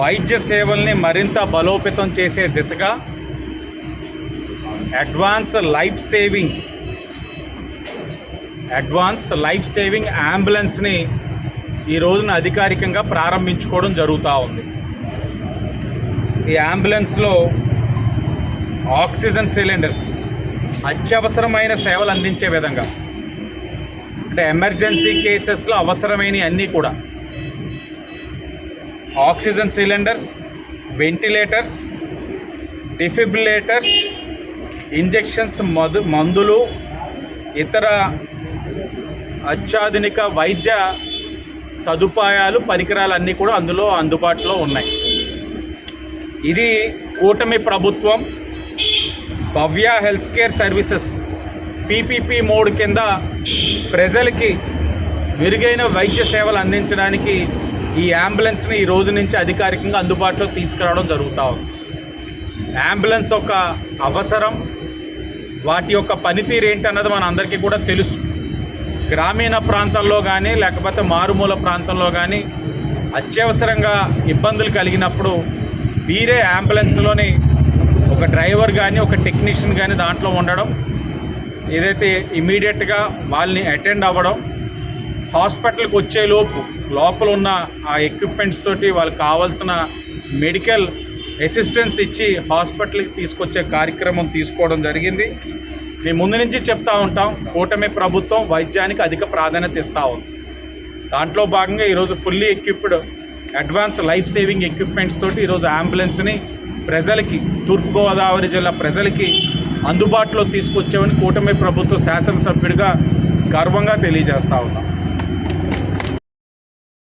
వైద్య సేవల్ని మరింత బలోపేతం చేసే దిశగా advance life saving advance life saving అంబులెన్స్ని ఈ రోజున అధికారికంగా ప్రారంభించుకోవడం జరుగుతూ ఉంది. ఈ అంబులెన్స్లో ఆక్సిజన్ సిలిండర్స్ అత్యవసరమైన సేవలు అందించే విధంగా అంటే ఎమర్జెన్సీ కేసెస్లో అవసరమైన అన్నీ కూడా oxygen cylinders ventilators defibrillators injections మదు మందులు ఇతర అత్యాధునిక వైద్య సదుపాయాలు పరికరాలు అన్నీ కూడా అందులో అందుబాటులో ఉన్నాయి. ఇది కూటమి ప్రభుత్వం Bhavya health care services PPP mode కింద ప్రజలకి మెరుగైన వైద్య సేవలు అందించడానికి ఈ అంబులెన్స్ని ఈ రోజు నుంచి అధికారికంగా అందుబాటులోకి తీసుకురావడం జరుగుతూ ఉంది. అంబులెన్స్ ఒక అవసరం వాటి యొక్క పనితీరు ఏంటన్నది మన అందరికీ కూడా తెలుసు. గ్రామీణ ప్రాంతాల్లో కానీ లేకపోతే మారుమూల ప్రాంతంలో కానీ అత్యవసరంగా ఇబ్బందులు కలిగినప్పుడు వీరే అంబులెన్స్లోని ఒక డ్రైవర్ కానీ ఒక టెక్నీషియన్ కానీ దాంట్లో ఉండడం ఏదైతే ఇమీడియట్గా వాళ్ళని అటెండ్ అవ్వడం హాస్పిటల్కి వచ్చేలోపు లోపల ఉన్న ఆ ఎక్విప్మెంట్స్ తోటి వాళ్ళకి కావాల్సిన మెడికల్ అసిస్టెన్స్ ఇచ్చి హాస్పిటల్కి తీసుకొచ్చే కార్యక్రమం తీసుకోవడం జరిగింది. మేము ముందు నుంచి చెప్తా ఉంటాం కూటమి ప్రభుత్వం వైద్యానికి అధిక ప్రాధాన్యత ఇస్తూ ఉంది. దాంట్లో భాగంగా ఈరోజు fully equipped advance life saving equipments తోటి ఈరోజు అంబులెన్స్ని ప్రజలకి తూర్పుగోదావరి జిల్లా ప్రజలకి అందుబాటులో తీసుకొచ్చామని కూటమి ప్రభుత్వ శాసనసభ్యుడిగా గర్వంగా తెలియజేస్తా ఉన్నాం.